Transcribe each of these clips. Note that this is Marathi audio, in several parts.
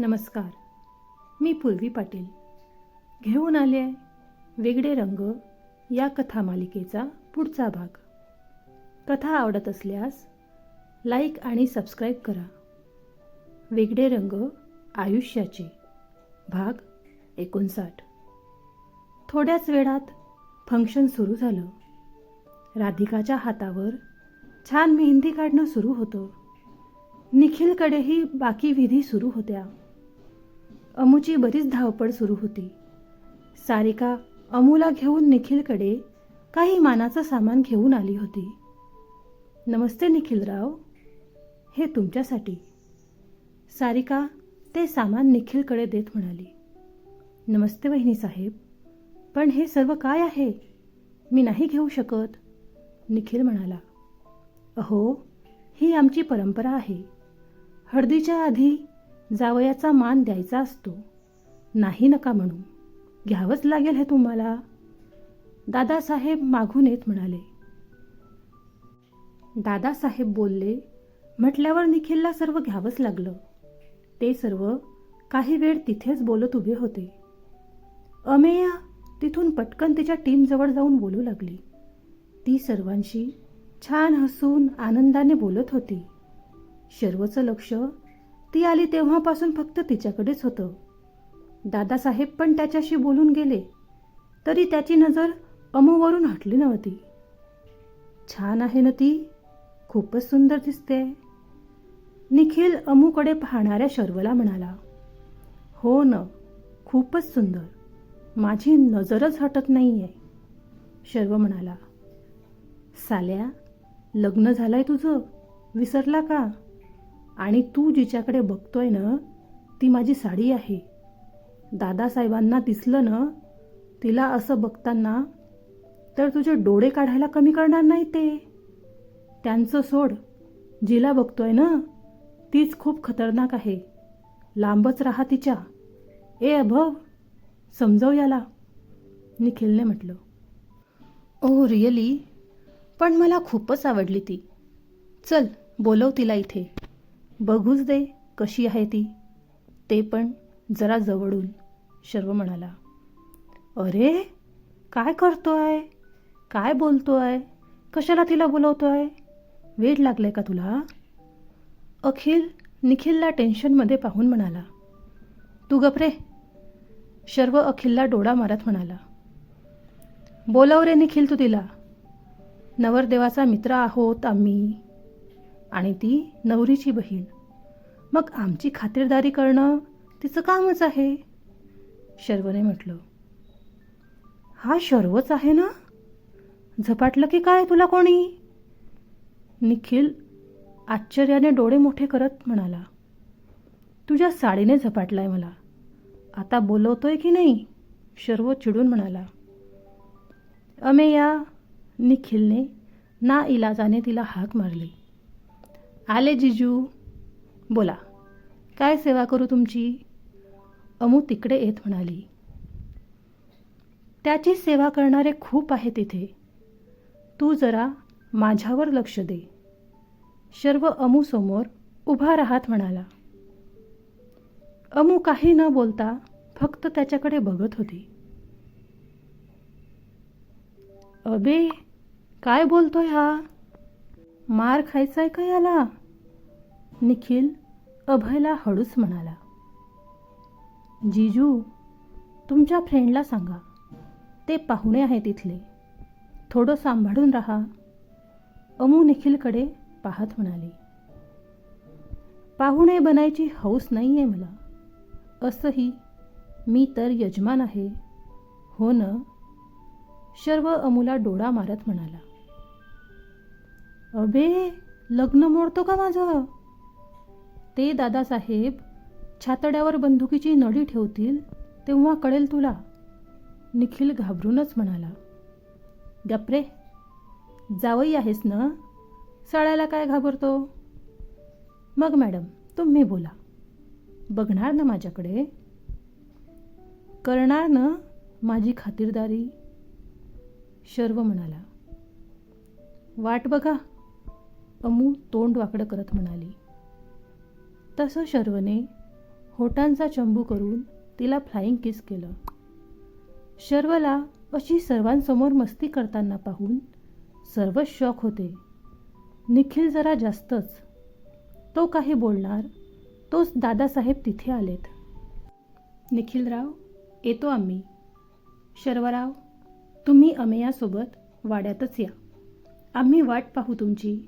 नमस्कार. मी पूर्वी पाटील. घेऊन आले आहे वेगळे रंग या कथा मालिकेचा पुढचा भाग. कथा आवडत असल्यास लाईक आणि सबस्क्राईब करा. वेगळे रंग आयुष्याचे. भाग एकोणसाठ. थोड्याच वेळात फंक्शन सुरू झालं. राधिकाच्या हातावर छान मेहंदी काढणं सुरू होतं. निखिलकडेही बाकी विधी सुरू होत्या. अमूची बरीच धावपळ सुरू होती. सारिका अमूला घेऊन निखिलकडे काही मानाचं सामान घेऊन आली होती. नमस्ते निखिलराव हे तुमच्यासाठी. सारिका ते सामान निखिलकडे देत म्हणाली. नमस्ते वहिनी साहेब पण हे सर्व काय आहे? मी नाही घेऊ शकत. निखिल म्हणाला. अहो ही आमची परंपरा आहे. हळदीच्या आधी जावयाचा मान द्यायचा असतो. नाही नका म्हणू. घ्यावंच लागेल हे तुम्हाला. दादासाहेब मागून येत म्हणाले. दादासाहेब बोलले म्हटल्यावर निखिलला सर्व घ्यावंच लागलं. ते सर्व काही वेळ तिथेच बोलत उभे होते. अमेया तिथून पटकन तिच्या टीमजवळ जाऊन बोलू लागली. ती सर्वांशी छान हसून आनंदाने बोलत होती. सर्वचं लक्ष ती आली तेव्हापासून फक्त तिच्याकडेच होतं. दादासाहेब पण त्याच्याशी बोलून गेले तरी त्याची नजर अमूवरून हटली नव्हती. छान आहे ना ती? खूपच सुंदर दिसते निखिल अमूकडे पाहणाऱ्या शर्वला म्हणाला हो न खूपच सुंदर. माझी नजरच हटत नाही आहे शर्व म्हणाला साल्या लग्न झालंय तुझं? विसरला का? आणि तू जिच्याकडे बघतोय ना ती माझी साडी आहे. दादासाहेबांना दिसलं ना तिला असं बघताना तर तुझे डोळे काढायला कमी करणार नाही ते. त्यांचं सोड जिला बघतोय ना तीच खूप खतरनाक आहे. लांबच राहा तिच्या. ए अभव समजव याला. निखिलने म्हटलं. ओ रिअली पण मला खूपच आवडली ती. चल बोलव तिला इथे. बघूच दे कशी आहे ती. ते पण जरा जवळून शर्व म्हणाला. अरे काय करतो आहे काय बोलतो आहे कशाला तिला बोलवतो आहे वेळ लागलाय का तुला? अखिल निखिलला टेन्शनमध्ये पाहून म्हणाला. तू गपरे शर्व अखिलला डोळा मारत म्हणाला. बोलव रे निखिल तू तिला. नवरदेवाचा मित्र आहोत आम्ही. आणि ती नवरीची बहीण. मग आमची खातिरदारी करणं तिचं कामच आहे. शर्वने म्हटलं हा शर्वच आहे ना? झपाटलं की काय तुला कोणी? निखिल आश्चर्याने डोळे मोठे करत म्हणाला तुझ्या साडीने झपाटलाय मला. आता बोलवतोय की नाही? शर्व चिडून म्हणाला अमेया निखिलने ना इलाजाने तिला हाक मारली. आले जिजू. बोला काय सेवा करू तुमची? अमू तिकडे येत म्हणाली. त्याची सेवा करणारे खूप आहेत तिथे तू जरा माझ्यावर लक्ष दे. शर्व अमू समोर उभा राहत म्हणाला. अमू काही न बोलता फक्त त्याच्याकडे बघत होती. अबे काय बोलतोय हा? मार खायचाय का याला? निखिल अभयला हळूच म्हणाला. जिजू तुमच्या फ्रेंडला सांगा. ते पाहुणे आहेत इथले. थोडं सांभाळून राहा. अमू निखिलकडे पाहत म्हणाली. पाहुणे बनायची हौस नाही आहे मला. असंही मी तर यजमान आहे. हो न? शर्व अमूला डोळा मारत म्हणाला. अबे लग्न मोडतो का माझं? ते दादासाहेब छातड्यावर बंदुकीची नळी ठेवतील तेव्हा कळेल तुला. निखिल घाबरूनच म्हणाला. गप्रे जावई आहेस ना? सळ्याला काय घाबरतो? मग मॅडम तुम्ही बोला. बघणार ना माझ्याकडे? करणार ना माझी खातिरदारी? शर्व म्हणाला. वाट बघा. अमू तोंड वाकडं करत म्हणाली. तसं शर्वने होटांचा चंबू करून तिला फ्लाईंग किस केलं. शर्वला अशी सर्वांसमोर मस्ती करताना पाहून सर्वच शॉक होते. निखिल जरा जास्तच. तो काही बोलणार तोच दादासाहेब तिथे आलेत. निखिलराव येतो आम्ही. शर्वराव तुम्ही अमेयासोबत वाड्यातच या. आम्ही वाट पाहू तुमची.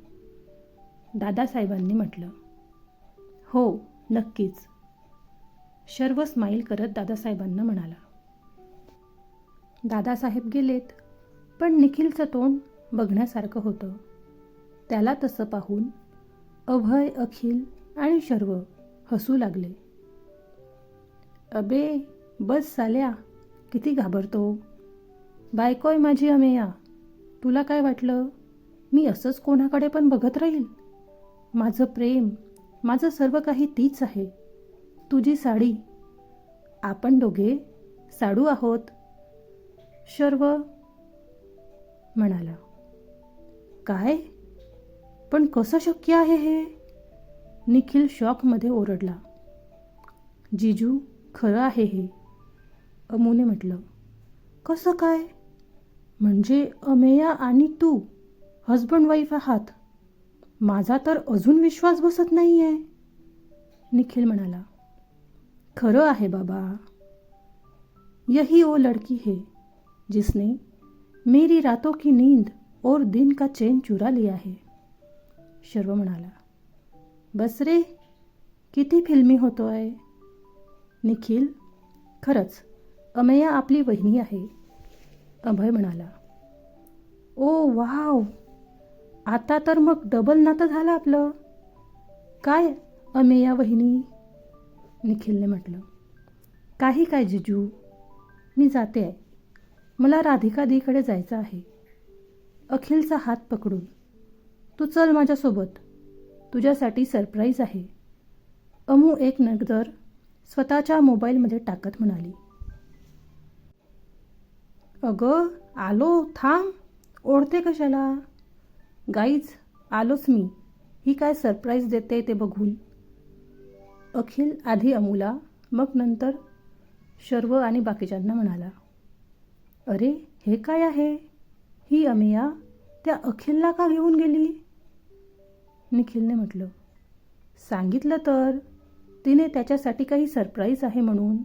दादासाहेबांनी म्हटलं हो नक्कीच. शर्व स्माईल करत दादासाहेबांना म्हणाला दादासाहेब गेलेत पण निखिलचं तोंड बघण्यासारखं होतं. त्याला तसं पाहून अभय अखिल आणि शर्व हसू लागले. अबे बस साल्या किती घाबरतो. बायकोय माझी अमेया. तुला काय वाटलं? मी असंच कोणाकडे पण बघत राहील. माझं प्रेम माझं सर्व काही तीच आहे. तुझी साडी. आपण दोघे साडू आहोत. शर्व म्हणाला. काय? पण कसं शक्य आहे हे? निखिल शॉकमध्ये ओरडला. जिजू खरं आहे हे. अमूने म्हटलं. कसं काय? म्हणजे अमेया आणि तू हजबंड वाईफ आहात. माझा तर अजून विश्वास बसत नाही आहे निखिल म्हणाला खरं आहे बाबा. यही ओ लड़की है जिसने मेरी रातों की नींद और दिन का चैन चुरा लिया है. शर्व म्हणाला बस रे किती फिल्मी होतो आहे निखिल खरंच अमेया आपली वहिनी आहे. अभय म्हणाला ओ वाव. आता तर मग डबल नातं झालं आपलं. काय अमेया वहिनी? निखिलने म्हटलं. काही काय जिजू? मी जाते. आहे मला राधिका दीकडे जायचं आहे. अखिलचा हात पकडून. तू चल माझ्यासोबत. तुझ्यासाठी सरप्राईज आहे. अमू एक नजर स्वतःच्या मोबाईलमध्ये टाकत म्हणाली. अगं आलो थांब. ओढते कशाला? गाईज आलोच मी. ही काय सरप्राईज देते ते बघून? अखिल आधी अमूला मग नंतर शर्व आणि बाकीच्यांना म्हणाला अरे हे काय आहे? ही अमिया त्या अखिलला का घेऊन गेली? निखिलने म्हटलं सांगितलं तर. तिने त्याच्यासाठी काही सरप्राईज आहे म्हणून.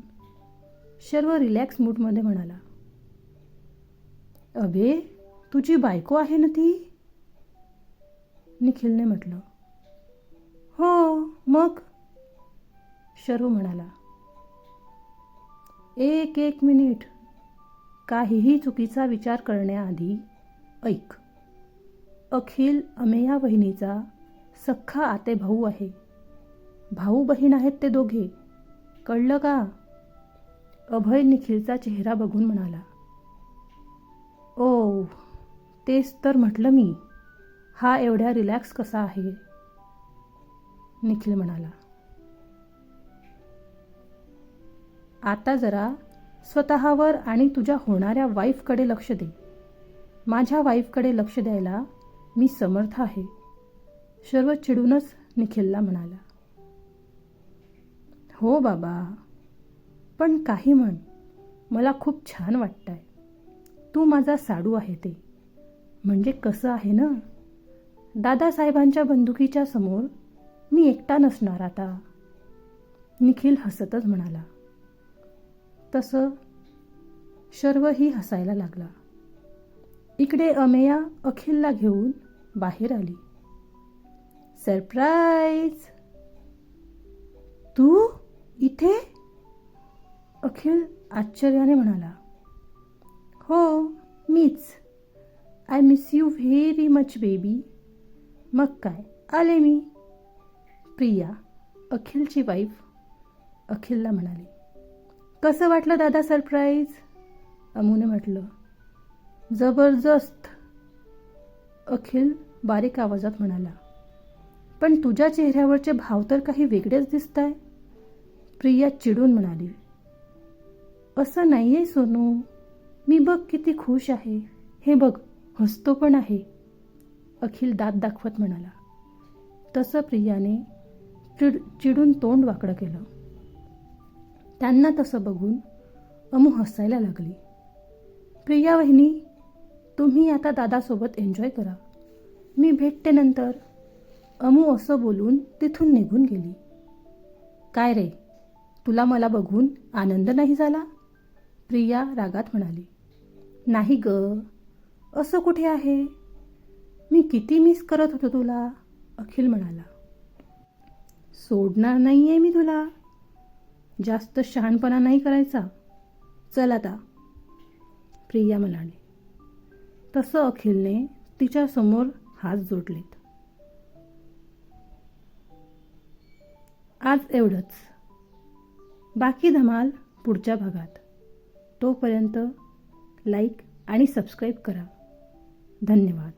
शर्व रिलॅक्स मूडमध्ये म्हणाला अबे तुझी बायको आहे ना ती? निखिलने म्हटलं. हो मग? शरू म्हणाला. एक एक मिनिट. काहीही चुकीचा विचार करण्याआधी ऐक. अखिल अमेया बहिणीचा सख्खा आते भाऊ आहे. भाऊ बहीण आहेत ते दोघे. कळलं का? अभय निखिलचा चेहरा बघून म्हणाला. ओ तेच तर म्हटलं मी. हा एवढ्या रिलॅक्स कसा आहे? निखिल म्हणाला. आता जरा स्वतःवर आणि तुझ्या होणाऱ्या वाईफकडे लक्ष दे. माझ्या वाईफकडे लक्ष द्यायला मी समर्थ आहे. सर्व चिडूनच निखिलला म्हणाला. हो बाबा पण काही म्हण. मला खूप छान वाटतंय. तू माझा साडू आहे ते. म्हणजे कसं आहे ना? दादासाहेबांच्या बंदुकीच्या समोर मी एकटा नसणार आता. निखिल हसतच म्हणाला. तसं शर्वही हसायला लागला. इकडे अमेया अखिलला घेऊन बाहेर आली. सरप्राईज! तू इथे? अखिल आश्चर्याने म्हणाला. हो मीच. I miss you very much baby. मग काय? आले मी. प्रिया अखिलची वाईफ अखिलला म्हणाली कसं वाटलं दादा सरप्राईज अमूने म्हटलं जबरदस्त. अखिल बारीक आवाजात म्हणाला पण तुझ्या चेहऱ्यावरचे भाव तर काही वेगळेच दिसत आहे प्रिया चिडून म्हणाली असं नाही आहे सोनू. मी बघ किती खुश आहे. हे बघ हसतो पण आहे. अखिल दात दाखवत म्हणाला. तसं प्रियाने चिड चिडून तोंड वाकडं केलं. त्यांना तसं बघून अमू हसायला लागली. प्रिया वहिनी तुम्ही आता दादासोबत एन्जॉय करा. मी भेटते नंतर. अमू असं बोलून तिथून निघून गेली. काय रे तुला मला बघून आनंद नाही झाला? प्रिया रागात म्हणाली. नाही ग असं कुठे आहे? मी किती मिस करत होतो तुला? अखिल म्हणाला. सोडणार नाही आहे मी तुला. जास्त शहाणपणा नाही करायचा. चल आता. प्रिया म्हणाली. तसं अखिलने तिच्यासमोर हात जोडलेत. आज एवढंच. बाकी धमाल पुढच्या भागात. तोपर्यंत लाईक आणि सबस्क्राईब करा. धन्यवाद.